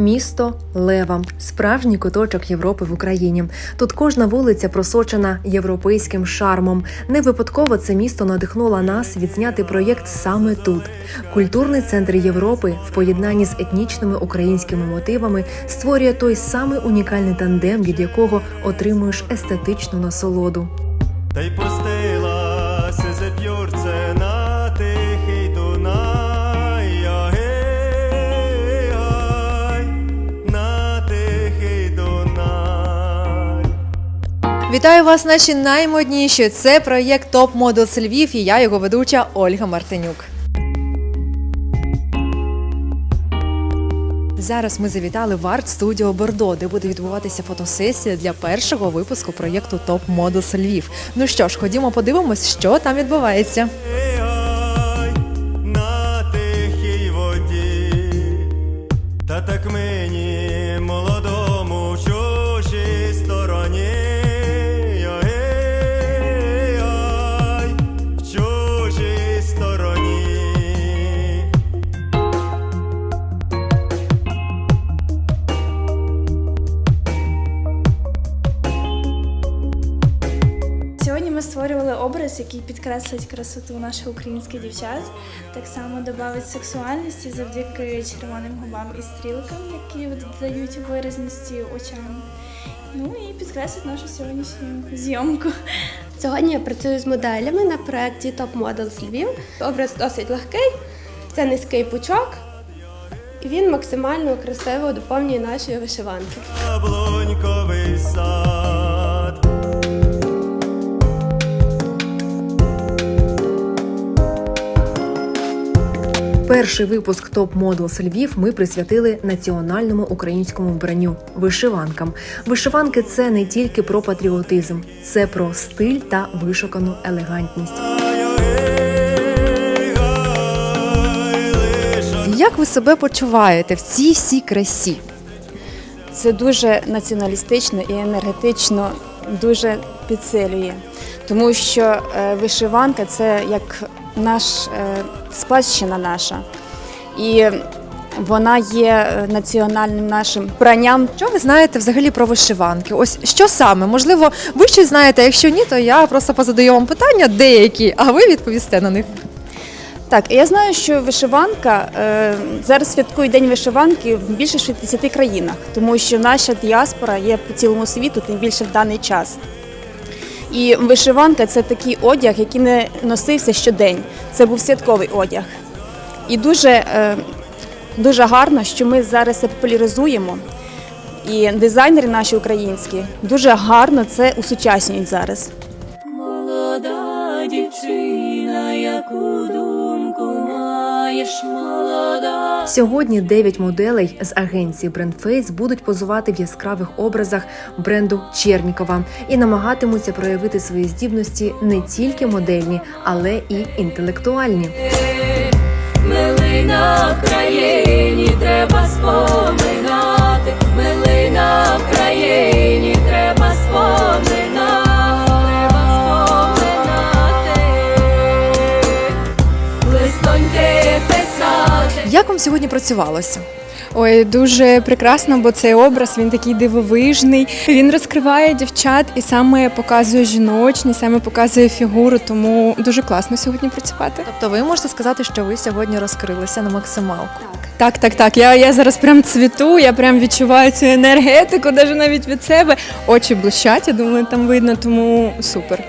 Місто Лева, справжній куточок Європи в Україні. Тут кожна вулиця просочена європейським шармом. Не випадково це місто надихнуло нас відзняти проєкт саме тут. Культурний центр Європи в поєднанні з етнічними українськими мотивами створює той самий унікальний тандем, від якого отримуєш естетичну насолоду. Та й Вітаю вас, наші наймодніші. Це проєкт Топ Models Львів і я його ведуча Ольга Мартинюк. Зараз ми завітали в арт студіо Бордо, де буде відбуватися фотосесія для першого випуску проєкту Топ Models Львів. Ну що ж, ходімо подивимось, що там відбувається. На тихій воді, та так мені ми створювали образ, який підкреслить красоту наших українських дівчат, так само додавить сексуальності завдяки червоним губам і стрілкам, які додають виразності очам. Ну і підкреслить нашу сьогоднішню зйомку. Сьогодні я працюю з моделями на проєкті Top Models Львів. Образ досить легкий, це низький пучок, і він максимально красиво доповнює наші вишиванки. Яблуньковий сад. Перший випуск Топ Models Львів ми присвятили національному українському вбранню вишиванкам. Вишиванки це не тільки про патріотизм, це про стиль та вишукану елегантність. Як ви себе почуваєте в цій всій красі? Це дуже націоналістично і енергетично дуже підсилює, тому що е, вишиванка це як наш е, спадщина наша, і вона є е, національним нашим пранням. Що ви знаєте взагалі про вишиванки? Ось що саме? Можливо, ви щось знаєте. Якщо ні, то я просто позадаю вам питання деякі, а ви відповісте на них. Так, я знаю, що вишиванка е, зараз святкують День вишиванки в більше 60 країнах, тому що наша діаспора є по цілому світу, тим більше в даний час. І вишиванка це такий одяг, який не носився щодень. Це був святковий одяг. І дуже, е, дуже гарно, що ми зараз це популяризуємо. І дизайнери наші українські дуже гарно це усучаснюють зараз. Молода дівчина, яку думку маєш, молода. Сьогодні 9 моделей з агенції Brandface будуть позувати в яскравих образах бренду Чернікова і намагатимуться проявити свої здібності не тільки модельні, але і інтелектуальні. Милий на сьогодні працювалося? Ой, дуже прекрасно, бо цей образ він такий дивовижний. Він розкриває дівчат і саме показує жіночність, саме показує фігуру. Тому дуже класно сьогодні працювати. Тобто, ви можете сказати, що ви сьогодні розкрилися на максималку. Так, так, так. Я, я зараз прям цвіту, я прям відчуваю цю енергетику, навіть навіть від себе. Очі блищать, я думаю, там видно, тому супер.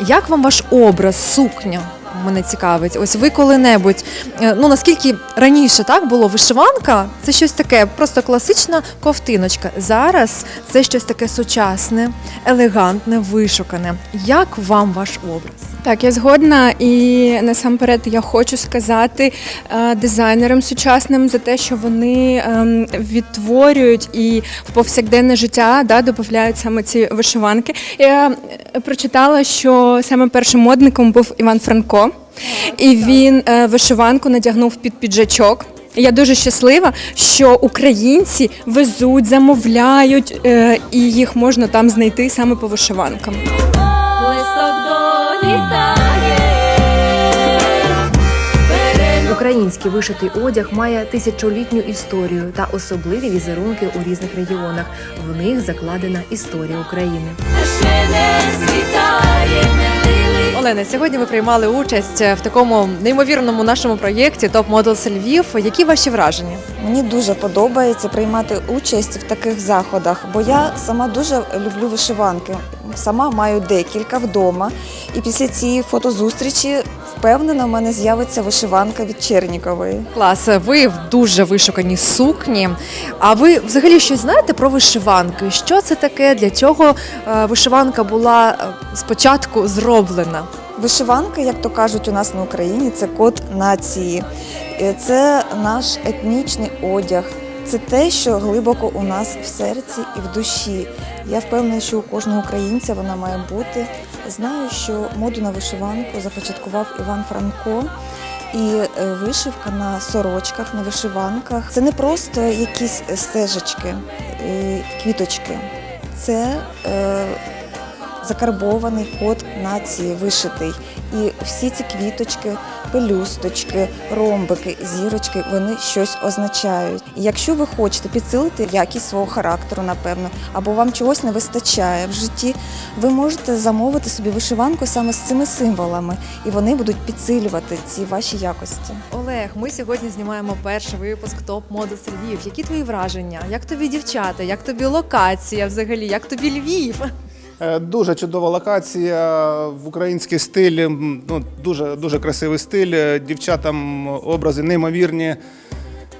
Як вам ваш образ, сукня? Мене цікавить. Ось ви коли-небудь, е, ну наскільки раніше так було вишиванка, це щось таке, просто класична ковтиночка. Зараз це щось таке сучасне, елегантне, вишукане. Як вам ваш образ? Так, я згодна, і насамперед я хочу сказати е, дизайнерам сучасним за те, що вони ем, відтворюють і в повсякденне життя да, додають саме ці вишиванки. Я е, прочитала, що саме першим модником був Іван Франко, і він е, вишиванку надягнув під піджачок. Я дуже щаслива, що українці везуть, замовляють, і їх можна там знайти саме по вишиванкам. Український вишитий одяг має тисячолітню історію та особливі візерунки у різних регіонах. В них закладена історія України. ще не світає. Олена, сьогодні ви приймали участь в такому неймовірному нашому проєкті Топ Models Львів. Які ваші враження? Мені дуже подобається приймати участь в таких заходах, бо я сама дуже люблю вишиванки. Сама маю декілька вдома. І після цієї фотозустрічі впевнена, в мене з'явиться вишиванка від Чернікової. Клас, ви в дуже вишуканій сукні. А ви взагалі щось знаєте про вишиванки? Що це таке? Для чого е, вишиванка була е, спочатку зроблена? Вишиванка, як то кажуть у нас на Україні, це код нації, Е, це наш етнічний одяг. Це те, що глибоко у нас в серці і в душі. Я впевнена, що у кожного українця вона має бути. Знаю, що моду на вишиванку започаткував Іван Франко. І е, вишивка на сорочках, на вишиванках це не просто якісь стежечки, е, квіточки. Це е, закарбований код нації вишитий. І всі ці квіточки, пелюсточки, ромбики, зірочки, вони щось означають. І якщо ви хочете підсилити якість свого характеру, напевно, або вам чогось не вистачає в житті, ви можете замовити собі вишиванку саме з цими символами, і вони будуть підсилювати ці ваші якості. Олег, ми сьогодні знімаємо перший випуск Топ Models Львів. Які твої враження? Як тобі дівчата? Як тобі локація взагалі? Як тобі Львів? Е, Дуже чудова локація в український стиль. Ну, дуже, дуже красивий стиль. е, Дівчатам образи неймовірні.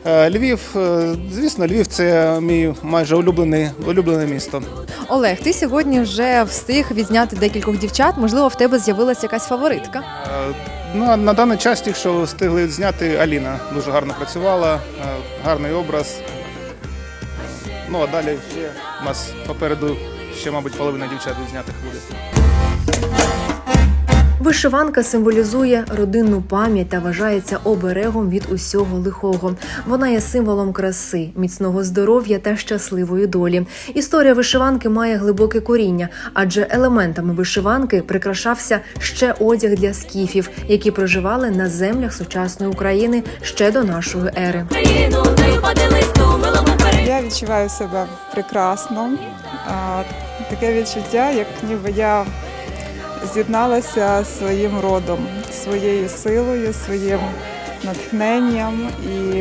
Е, Львів, е, звісно, Львів це мій майже улюблений, улюблене місто. Олег, ти сьогодні вже встиг відзняти декількох дівчат. Можливо, в тебе з'явилася якась фаворитка. Е, Ну, на даний час тільки що встигли зняти Аліна. Дуже гарно працювала, е, гарний образ. Ну а далі ще у нас попереду ще, мабуть, половина дівчат відзнятих буде. Вишиванка символізує родинну пам'ять та вважається оберегом від усього лихого. Вона є символом краси, міцного здоров'я та щасливої долі. Історія вишиванки має глибоке коріння, адже елементами вишиванки прикрашався ще одяг для скіфів, які проживали на землях сучасної України ще до нашої ери. Я відчуваю себе прекрасно. Таке відчуття, як ніби я з'єдналася з своїм родом, своєю силою, своїм натхненням. І,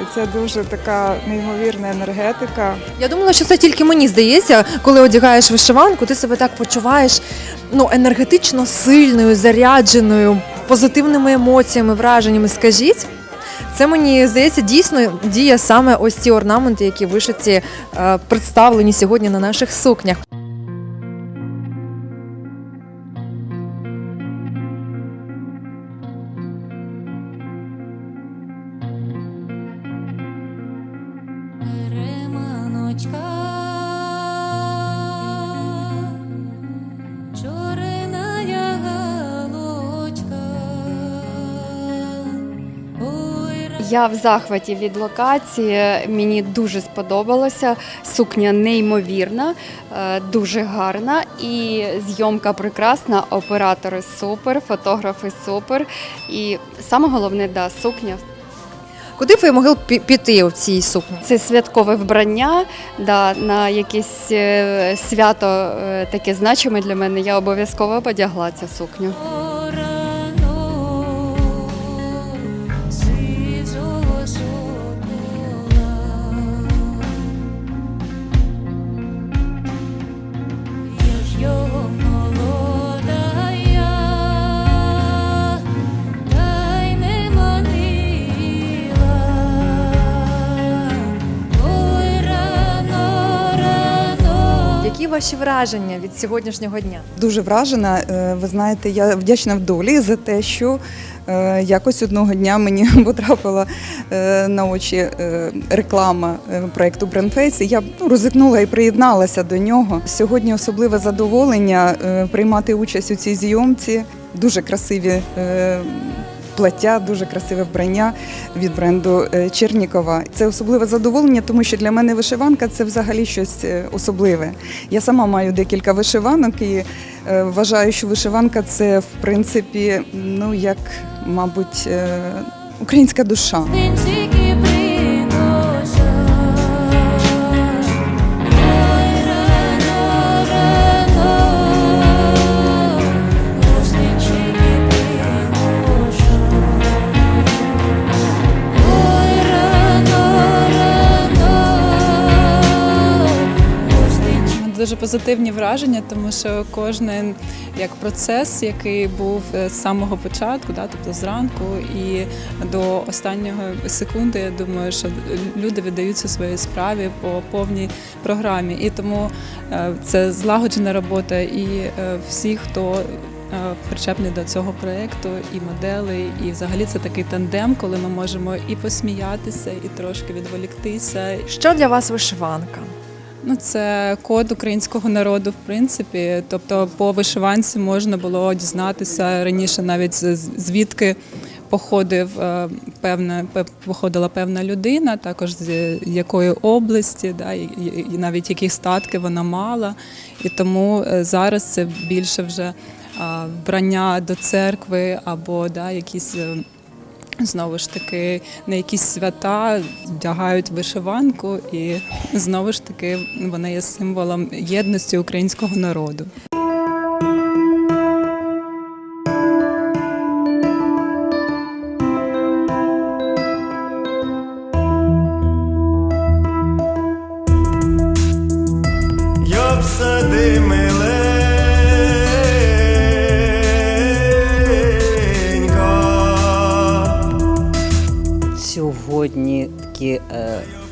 і це дуже така неймовірна енергетика. Я думала, що це тільки мені здається, коли одягаєш вишиванку, ти себе так почуваєш ну, енергетично сильною, зарядженою, позитивними емоціями, враженнями. Скажіть. Це мені здається дійсно діє саме ось ці орнаменти, які вишиті е, представлені сьогодні на наших сукнях. Я в захваті від локації. Мені дуже сподобалося. Сукня неймовірна, е, дуже гарна. І зйомка прекрасна. Оператори супер, фотографи супер. І саме головне, да, сукня. Куди б ви могли піти в цій сукні? Це святкове вбрання. Да, на якесь е, свято е, таке значиме для мене. Я обов'язково подягла цю сукню. Ваші враження від сьогоднішнього дня? Дуже вражена. Е, Ви знаєте, я вдячна в долі за те, що е, якось одного дня мені потрапила е, на очі реклама проєкту Брендфейс. Я ну, ризикнула і приєдналася до нього. Сьогодні особливе задоволення приймати участь у цій зйомці. Дуже красиві. Плаття, дуже красиве вбрання від бренду е, Чернікова. Це особливе задоволення, тому що для мене вишиванка це взагалі щось е, особливе. Я сама маю декілька вишиванок і е, вважаю, що вишиванка це в принципі, ну як, мабуть, українська душа. Дуже позитивні враження, тому що кожен як процес, який був е, з самого початку, да, тобто зранку і до останнього секунди, я думаю, що люди віддаються своїй справі по повній програмі. І тому е, це злагоджена робота, і е, всі, хто причепний до цього проєкту, і модели, і взагалі це такий тандем, коли ми можемо і посміятися, і трошки відволіктися, Що для вас вишиванка? Ну, це код українського народу, в принципі. Тобто, по вишиванці можна було дізнатися раніше, навіть звідки походив е, певна походила певна людина, також з якої області, да, і, навіть які статки вона мала. І тому е, зараз це більше вже вбрання до церкви або да, якісь. Знову ж таки, на якісь свята вдягають вишиванку, і знову ж таки вона є символом єдності українського народу.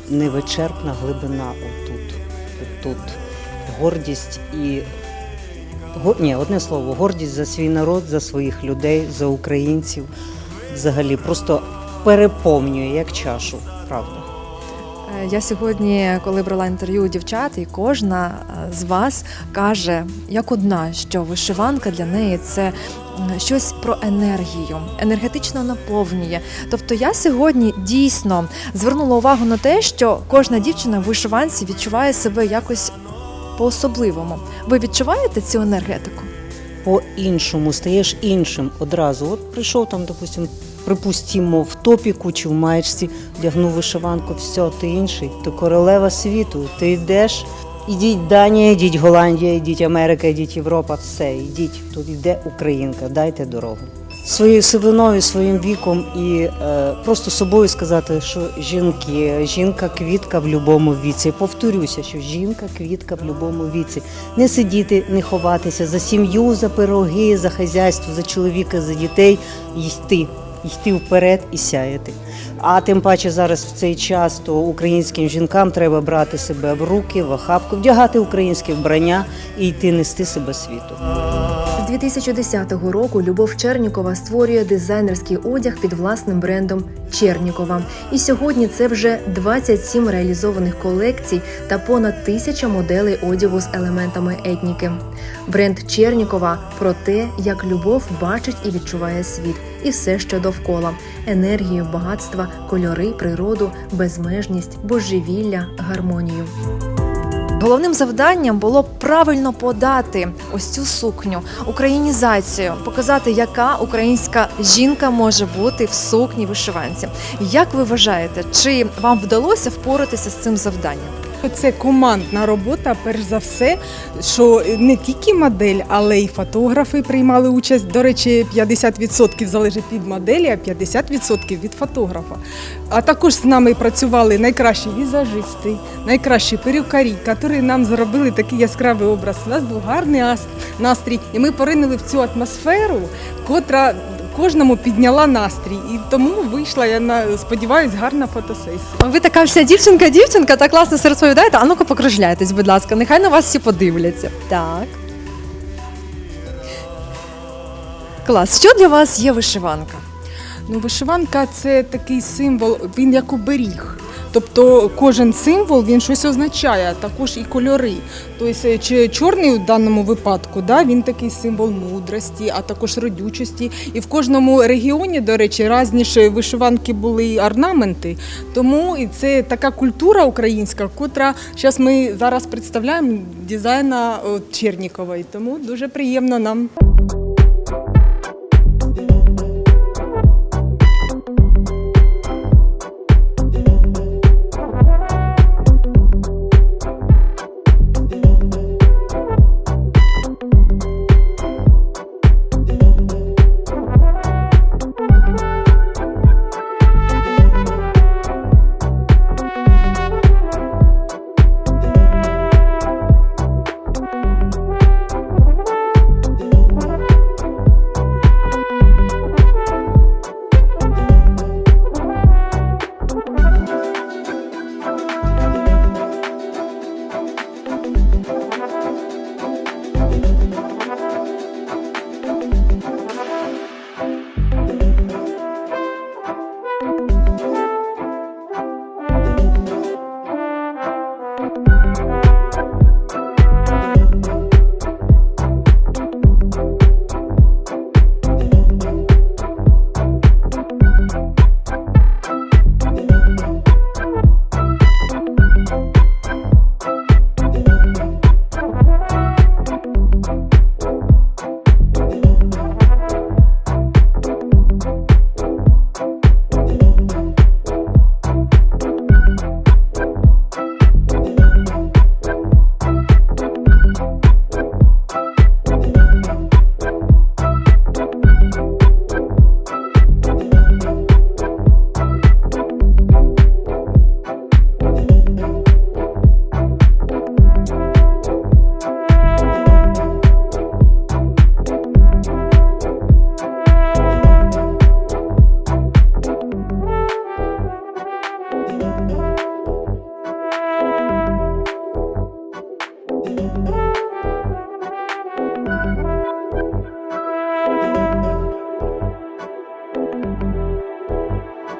Невичерпна глибина отут. Тут гордість і ні, одне слово, гордість за свій народ, за своїх людей, за українців. Взагалі просто переповнює як чашу, правда. Е, Я сьогодні, коли брала інтерв'ю у дівчат, і кожна е, з вас каже як одна, що вишиванка для неї це щось про енергію, енергетично наповнює. Тобто я сьогодні дійсно звернула увагу на те, що кожна дівчина в вишиванці відчуває себе якось по-особливому. Ви відчуваєте цю енергетику? По-іншому стаєш іншим одразу. От прийшов там, допустим, припустімо, в топіку чи в маєчці, вдягнув вишиванку, все, ти інший, ти королева світу, ти йдеш. Ідіть Данія, ідіть Голландія, ідіть Америка, ідіть Європа, все, ідіть. Тут йде Українка, дайте дорогу. Своєю сивиною, своїм віком і е, просто собою сказати, що жінки, жінка квітка в будь-якому віці. Повторюся, що жінка квітка в будь-якому віці. Не сидіти, не ховатися за сім'ю, за пироги, за хазяйство, за чоловіка, за дітей, йти, йти вперед і сяяти. А тим паче зараз в цей час то українським жінкам треба брати себе в руки, в охапку, вдягати українське вбрання і йти нести себе світу. З 2010 року Любов Чернікова створює дизайнерський одяг під власним брендом Чернікова. І сьогодні це вже 27 реалізованих колекцій та понад тисяча моделей одягу з елементами етніки. Бренд Чернікова про те, як любов бачить і відчуває світ, і все, що довкола: енергію, багатства, кольори, природу, безмежність, божевілля, гармонію. Головним завданням було правильно подати ось цю сукню, українізацію, показати, яка українська жінка може бути в сукні вишиванці. Як ви вважаєте, чи вам вдалося впоратися з цим завданням? Це командна робота, перш за все, що не тільки модель, але й фотографи приймали участь. До речі, 50% залежить від моделі, а 50% від фотографа. А також з нами працювали найкращі візажисти, найкращі перукарі, які нам зробили такий яскравий образ. У нас був гарний настрій, і ми поринули в цю атмосферу, котра кожному підняла настрій. І тому вийшла, я на- сподіваюся, гарна фотосесія. Ви така вся дівчинка, дівчинка, так класно все розповідаєте. А ну-ка покружляйтесь, будь ласка, нехай на вас всі подивляться. Так. Клас. Що для вас є вишиванка? Ну, вишиванка це такий символ, він як оберіг. Тобто кожен символ він щось означає, також і кольори. Тобто е, чи чорний у даному випадку, да, він такий символ мудрості, а також родючості. І в кожному регіоні, до речі, різніше вишиванки були орнаменти. Тому і це така культура українська, котра зараз ми зараз представляємо дизайна Чернікової. Тому дуже приємно нам.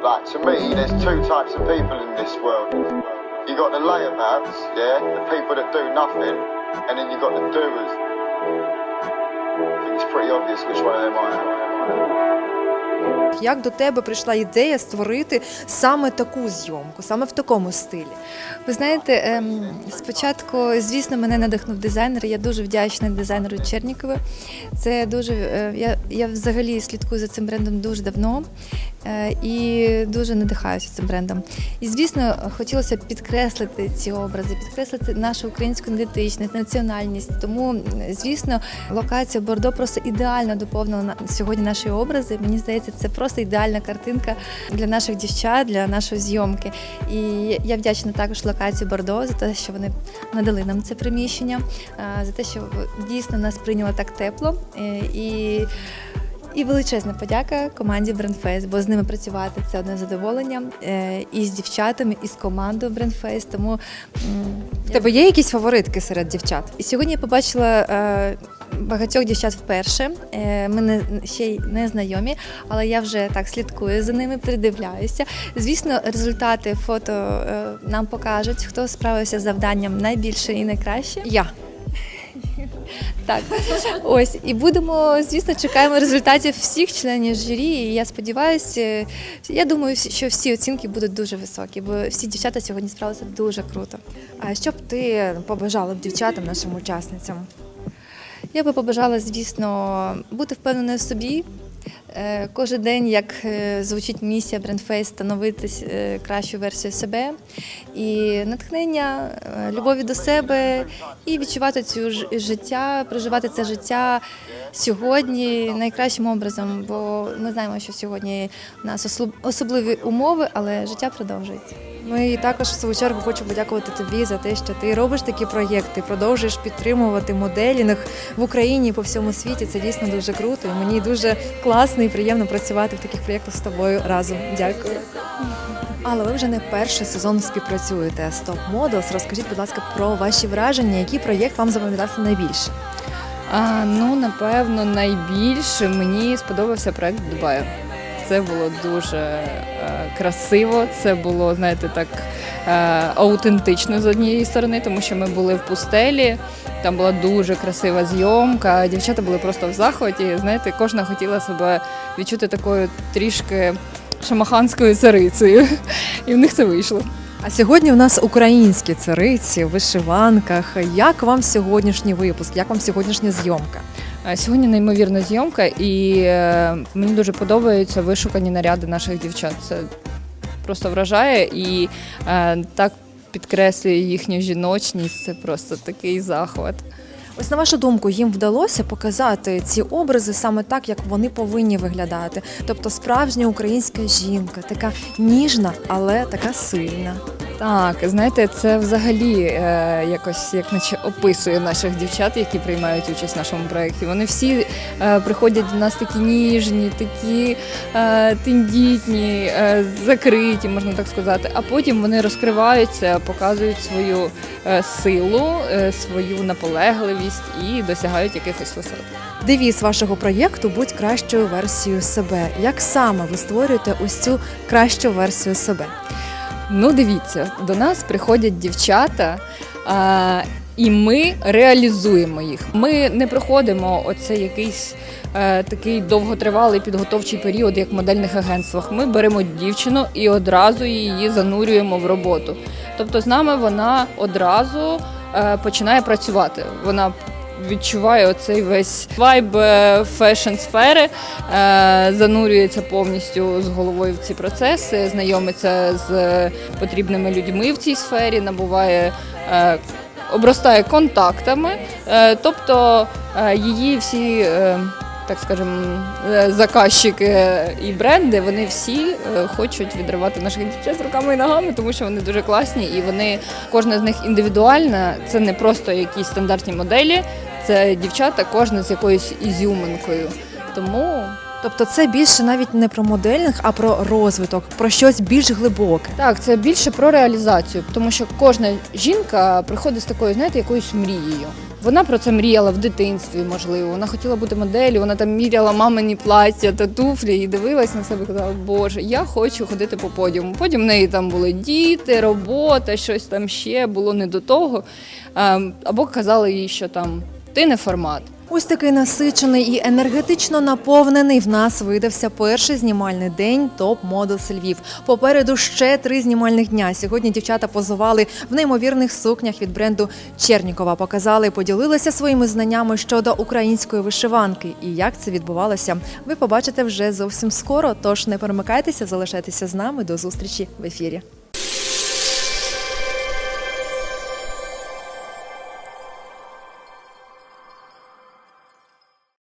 Like to me, there's two types of people in this world. You got the layabouts, yeah, the people that do nothing, and then you got the doers. I think it's pretty obvious which one of them I am. Як до тебе прийшла ідея створити саме таку зйомку, саме в такому стилі? Ви знаєте, ем, спочатку, звісно, мене надихнув дизайнер. Я дуже вдячна дизайнеру Чернікову. Це дуже е, я, я взагалі слідкую за цим брендом дуже давно е, і дуже надихаюся цим брендом. І звісно, хотілося підкреслити ці образи, підкреслити нашу українську ідентичність, національність. Тому, звісно, локація Бордо просто ідеально доповнила сьогодні наші образи. Мені здається, це просто ідеальна картинка для наших дівчат, для нашої зйомки. І я вдячна також локації Бордо за те, що вони надали нам це приміщення, е, за те, що дійсно нас прийняло так тепло. Е, І і величезна подяка команді Брендфейс, бо з ними працювати це одне задоволення. Е, І з дівчатами, і з командою Брендфейс. Тому В тебе є якісь фаворитки серед дівчат? і сьогодні я побачила багатьох дівчат вперше. Е, ми не, ще й не знайомі, але я вже так слідкую за ними, придивляюся. Звісно, результати фото е, нам покажуть, хто справився з завданням найбільше і найкраще. Я. Так, ось і будемо, звісно, чекаємо результатів всіх членів журі. І я сподіваюся, я думаю, що всі оцінки будуть дуже високі, бо всі дівчата сьогодні справилися дуже круто. А що б ти побажала б дівчатам, нашим учасницям? Я би побажала, звісно, бути впевненою в собі. Е, Кожен день, як е, звучить місія Брендфейс, становити е, кращу версію себе і натхнення, любові до себе і відчувати цю життя, проживати це життя сьогодні найкращим образом, бо ми знаємо, що сьогодні у нас особливі умови, але життя продовжується. Ми також в свою чергу хочу подякувати тобі за те, що ти робиш такі проєкти, продовжуєш підтримувати моделінг в Україні по всьому світі. Це дійсно дуже круто. І мені дуже класно і приємно працювати в таких проєктах з тобою разом. Дякую. Але ви вже не перший сезон співпрацюєте з Top Models. Розкажіть, будь ласка, про ваші враження, який проєкт вам запам'ятався найбільше? А, ну, напевно, найбільше мені сподобався проект Дубаю. Це було дуже е, красиво, це було, знаєте, так е, аутентично з однієї сторони, тому що ми були в пустелі, там була дуже красива зйомка, дівчата були просто в захваті. Знаєте, кожна хотіла себе відчути такою трішки шамаханською царицею. І в них це вийшло. А сьогодні у нас українські цариці в вишиванках. Як вам сьогоднішній випуск? Як вам сьогоднішня зйомка? Сьогодні неймовірна зйомка, і е, мені дуже подобаються вишукані наряди наших дівчат. Це просто вражає і е, так підкреслює їхню жіночність. Це просто такий захват. Ось на вашу думку, їм вдалося показати ці образи саме так, як вони повинні виглядати. Тобто справжня українська жінка, така ніжна, але така сильна. Так, знаєте, це взагалі е, якось як наче описує наших дівчат, які приймають участь в нашому проєкті. Вони всі е, приходять до нас такі ніжні, такі е, тендітні, е, закриті, можна так сказати. А потім вони розкриваються, показують свою е, силу, е, свою наполегливість і досягають якихось висот. Девіз вашого проєкту будь кращою версією себе. Як саме ви створюєте ось цю кращу версію себе? Ну, дивіться, до нас приходять дівчата, а, і ми реалізуємо їх. Ми не проходимо оце якийсь е, такий довготривалий підготовчий період, як в модельних агентствах. Ми беремо дівчину і одразу її занурюємо в роботу. Тобто з нами вона одразу е, починає працювати. Вона відчуває оцей весь вайб е, фешн-сфери, е, занурюється повністю з головою в ці процеси, знайомиться з потрібними людьми в цій сфері, набуває. е, Обростає контактами, тобто її всі, так скажемо, заказчики і бренди, вони всі хочуть відривати наших дівчат руками і ногами, тому що вони дуже класні і вони кожна з них індивідуальна. Це не просто якісь стандартні моделі, це дівчата, кожна з якоюсь ізюминкою. Тому Тобто це більше навіть не про модельних, а про розвиток, про щось більш глибоке. так, це більше про реалізацію, тому що кожна жінка приходить з такою, знаєте, якоюсь мрією. Вона про це мріяла в дитинстві, можливо. Вона хотіла бути моделлю, вона там міряла мамині плаття та туфлі і дивилась на себе і казала, Боже, я хочу ходити по подіуму. Потім в неї там були діти, робота, щось там ще було не до того. Ем, Або казали їй, що там ти не формат. Ось такий насичений і енергетично наповнений в нас видався перший знімальний день топ Models Львів. Попереду ще три знімальних дня. Сьогодні дівчата позували в неймовірних сукнях від бренду Чернікова. Показали, поділилися своїми знаннями щодо української вишиванки. І як це відбувалося, ви побачите вже зовсім скоро. Тож не перемикайтеся, залишайтеся з нами. До зустрічі в ефірі.